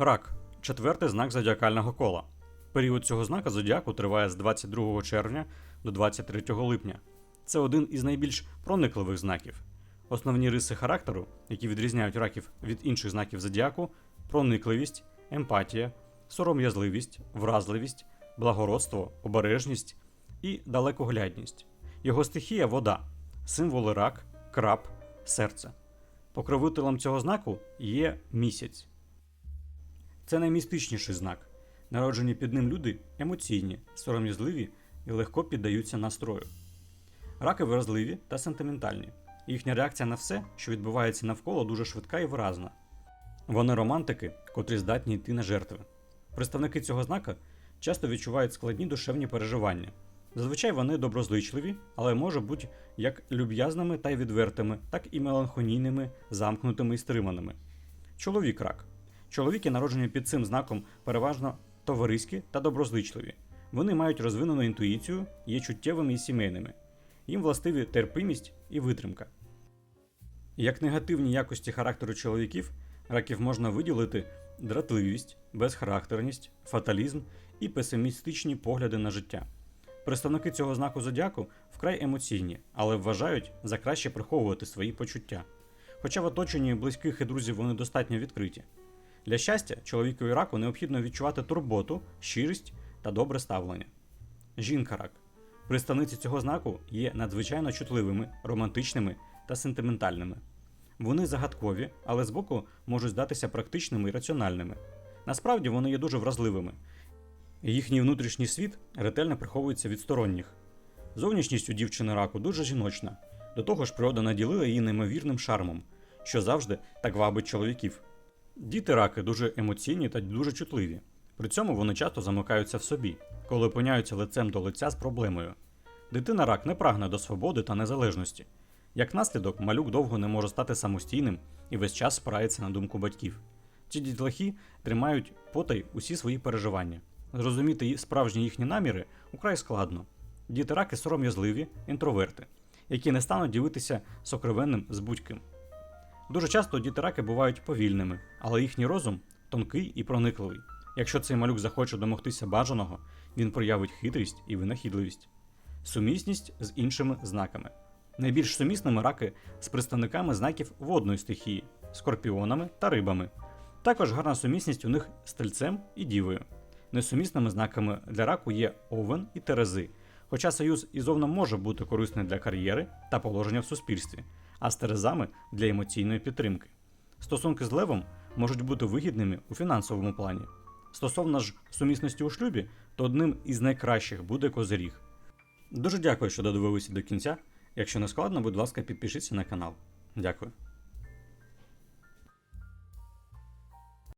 Рак четвертий знак зодіакального кола. Період цього знака зодіаку триває з 22 червня до 23 липня. Це один із найбільш проникливих знаків. Основні риси характеру, які відрізняють раків від інших знаків зодіаку, проникливість, емпатія, сором'язливість, вразливість, благородство, обережність і далекоглядність. Його стихія вода, символи рак, краб, серце. Покровителем цього знаку є місяць. Це наймістичніший знак. Народжені під ним люди емоційні, сором'язливі і легко піддаються настрою. Раки вразливі та сентиментальні. Їхня реакція на все, що відбувається навколо, дуже швидка і виразна. Вони романтики, котрі здатні йти на жертви. Представники цього знака часто відчувають складні душевні переживання. Зазвичай вони доброзичливі, але можуть бути як люб'язними та й відвертими, так і меланхонійними, замкнутими і стриманими. Чоловік рак. Чоловіки, народжені під цим знаком, переважно товариські та доброзичливі. Вони мають розвинену інтуїцію, є чуттєвими і сімейними. Їм властиві терпимість і витримка. Як негативні якості характеру чоловіків, раків можна виділити дратливість, безхарактерність, фаталізм і песимістичні погляди на життя. Представники цього знаку зодіаку вкрай емоційні, але вважають за краще приховувати свої почуття. Хоча в оточенні близьких і друзів вони достатньо відкриті. Для щастя, чоловікові раку необхідно відчувати турботу, щирість та добре ставлення. Жінка рак. Представниці цього знаку є надзвичайно чутливими, романтичними та сентиментальними. Вони загадкові, але збоку можуть здатися практичними і раціональними. Насправді вони є дуже вразливими. Їхній внутрішній світ ретельно приховується від сторонніх. Зовнішність у дівчини раку дуже жіночна. До того ж, природа наділила її неймовірним шармом, що завжди так вабить чоловіків. Діти раки дуже емоційні та дуже чутливі. При цьому вони часто замикаються в собі, коли опиняються лицем до лиця з проблемою. Дитина рак не прагне до свободи та незалежності. Як наслідок, малюк довго не може стати самостійним і весь час спирається на думку батьків. Ці дітлахи тримають потай усі свої переживання. Зрозуміти справжні їхні наміри украй складно. Діти раки сором'язливі, інтроверти, які не стануть ділитися сокровенним з будь-ким. Дуже часто діти раки бувають повільними, але їхній розум тонкий і проникливий. Якщо цей малюк захоче домогтися бажаного, він проявить хитрість і винахідливість. Сумісність з іншими знаками. Найбільш сумісними раки з представниками знаків водної стихії, скорпіонами та рибами. Також гарна сумісність у них з тельцем і дівою. Несумісними знаками для раку є овен і терези, хоча союз із овном може бути корисний для кар'єри та положення в суспільстві, а з терезами для емоційної підтримки. Стосунки з левом можуть бути вигідними у фінансовому плані. Стосовно ж сумісності у шлюбі, то одним із найкращих буде козиріг. Дуже дякую, що додивилися до кінця. Якщо не складно, будь ласка, підпишіться на канал. Дякую.